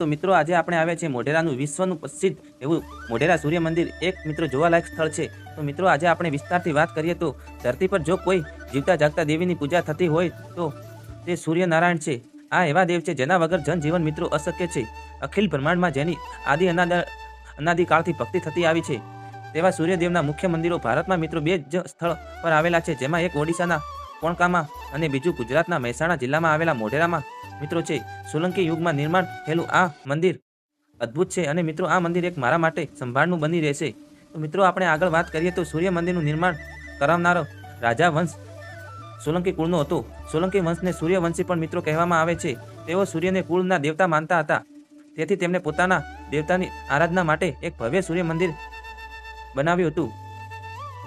તો મિત્રો આજે આપણે આવ્યા છે મોઢેરાનું વિશ્વનું પ્રસિદ્ધ એવું મોઢેરા સૂર્ય મંદિર એક મિત્રો જોવાલાયક સ્થળ છે. તો મિત્રો આજે આપણે વિસ્તારથી વાત કરીએ તો ધરતી પર જો કોઈ જીવતા જાગતા દેવીની પૂજા થતી હોય તો તે સૂર્યનારાયણ છે. આ એવા દેવ છે જેના વગર જનજીવન મિત્રો અશક્ય છે. અખિલ બ્રહ્માંડમાં જેની આદિ અનાદ અનાદિકાળથી ભક્તિ થતી આવી છે. તેવા સૂર્યદેવના મુખ્ય મંદિરો ભારતમાં મિત્રો બે જ સ્થળ પર આવેલા છે. જેમાં એક ઓડિશાના કોણકામાં અને બીજું ગુજરાતના મહેસાણા જિલ્લામાં આવેલા મોઢેરામાં મિત્રો છે, સોલંકી યુગમાં નિર્માણ થયેલું આ મંદિર અદ્ભુત છે અને મિત્રો આ મંદિર એક મારા માટે સંભાળનું બની રહેશે. તો મિત્રો આપણે આગળ વાત કરીએ તો સૂર્ય મંદિરનું નિર્માણ કરાવનારો રાજા વંશ સોલંકી કુળનો હતો. સોલંકી વંશને સૂર્યવંશી પણ મિત્રો કહેવામાં આવે છે. તેઓ સૂર્યને કુળના દેવતા માનતા હતા. તેથી તેમણે પોતાના દેવતાની આરાધના માટે એક ભવ્ય સૂર્ય મંદિર બનાવ્યું હતું.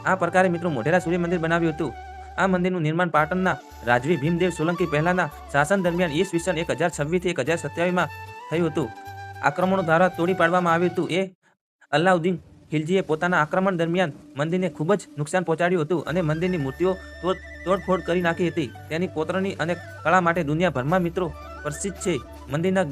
આ પ્રકારે મિત્રો મોઢેરા સૂર્ય મંદિર બનાવ્યું હતું. આ મંદિરનું નિર્માણ પાટણના રાજવી ભીમદેવ સોલંકી પહેલાના શાસન દરમિયાન ઈસવીસન એક હજાર છવ્વીસથી એક હજાર સત્યાવીસમાં થયું હતું. આક્રમણો દ્વારા તોડી પાડવામાં આવ્યું હતું. એ અલ્લાઉદ્દીન ખિલજીએ પોતાના આક્રમણ દરમિયાન મંદિરને ખૂબ જ નુકસાન પહોંચાડ્યું હતું અને મંદિરની મૂર્તિઓ તોડ તોડફોડ કરી નાખી હતી. તેની કોતરણી અને કળા માટે દુનિયાભરમાં મિત્રો પ્રસિદ્ધ છે. મંદિરના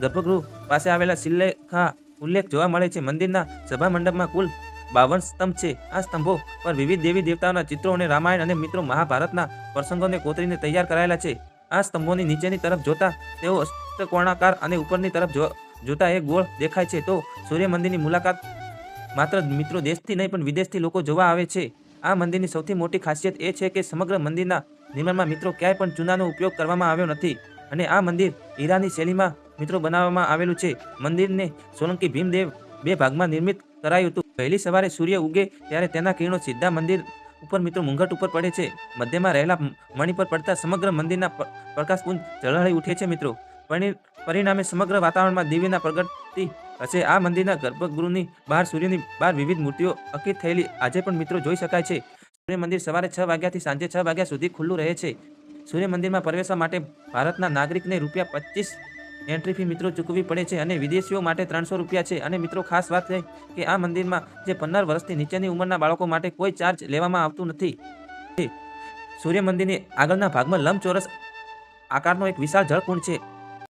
ગર્ભગૃહ પાસે આવેલા શિલ્લેખા ઉલ્લેખ જોવા મળે છે. મંદિરના સભા મંડપમાં કુલ બાવન સ્તંભ છે. આ સ્તંભો પર વિવિધ દેવી દેવતાઓના ચિત્રો અને રામાયણ અને મિત્રો મહાભારતના પ્રસંગોને કોતરીને તૈયાર કરાયેલા છે. આ સ્તંભોની નીચેની તરફ જોતા તેઓ અષ્ટકોણાકાર અને ઉપરની તરફ જોતા એ ગોળ દેખાય છે તો સૂર્ય મંદિરની મુલાકાત માત્ર મિત્રો દેશથી નહીં પણ વિદેશથી લોકો જોવા આવે છે. આ મંદિરની સૌથી મોટી ખાસિયત એ છે કે સમગ્ર મંદિરના નિર્માણમાં મિત્રો ક્યાંય પણ ચૂનાનો ઉપયોગ કરવામાં આવ્યો નથી અને આ મંદિર હીરાની શૈલીમાં મિત્રો બનાવવામાં આવેલું છે. મંદિરને સોલંકી ભીમદેવ બે ભાગમાં નિર્મિત કરાયું હતું. વહેલી સવારે સૂર્ય ઉગે ત્યારે તેના કિરણો સીધા મંદિર ઉપર, મિત્રો મુંઘટ ઉપર પડે છે. મધ્યમાં રહેલા મણી પર પડતા સમગ્ર મંદિરના પ્રકાશપુંજ ઝળહળી ઉઠે છે, મિત્રો. પરિ- પરિણામે સમગ્ર વાતાવરણમાં દિવ્યના પ્રગતિ હશે. આ મંદિરના ગર્ભગૃહની બહાર સૂર્યની બહાર વિવિધ મૂર્તિઓ અંકિત થયેલી આજે પણ, મિત્રો, જોઈ શકાય છે. સૂર્ય મંદિર સવારે છ વાગ્યાથી સાંજે છ વાગ્યા સુધી ખુલ્લું રહે છે. સૂર્ય મંદિરમાં પ્રવેશવા માટે ભારતના નાગરિકને રૂપિયા પચીસ એન્ટ્રી ફી મિત્રો ચૂકવવી પડે છે અને વિદેશીઓ માટે ત્રણસો રૂપિયા છે. અને મિત્રો, ખાસ વાત છે કે આ મંદિરમાં જે પંદર વર્ષથી નીચેની ઉંમરના બાળકો માટે કોઈ ચાર્જ લેવામાં આવતું નથી. સૂર્ય મંદિરની આગળના ભાગમાં લંબચોરસ આકારનો એક વિશાળ જળકુંડ છે.